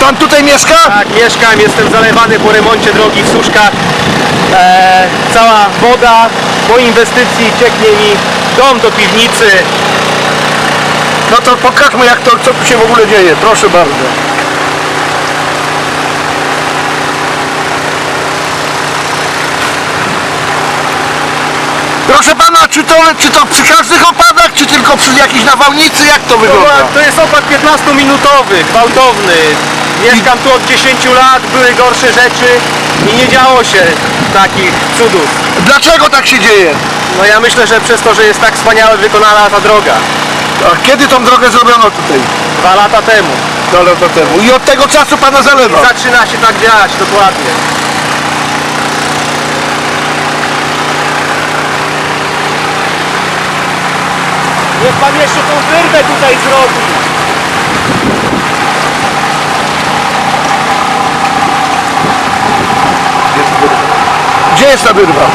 pan tutaj mieszka? Tak, mieszkam, jestem zalewany po remoncie drogi w Suszkach. E, cała woda po inwestycji cieknie mi dom do piwnicy. No to pokażmy jak to, co tu się w ogóle dzieje, proszę bardzo. Proszę pana, czy to, czy to przy każdych opadach, czy tylko przy jakiejś nawałnicy, jak to To, wygląda? to jest opad 15-minutowy, gwałtowny. Mieszkam tu od 10 lat, były gorsze rzeczy i nie działo się takich cudów. Dlaczego tak się dzieje? No ja myślę, że przez to, że jest tak wspaniale wykonana ta droga. A kiedy tą drogę zrobiono tutaj? Dwa lata temu. Dwa lata temu. I od tego czasu pana zalewa. Zaczyna się tak dziać, dokładnie. Niech pan jeszcze tą wyrwę tutaj zrobi. Pensa, Durival.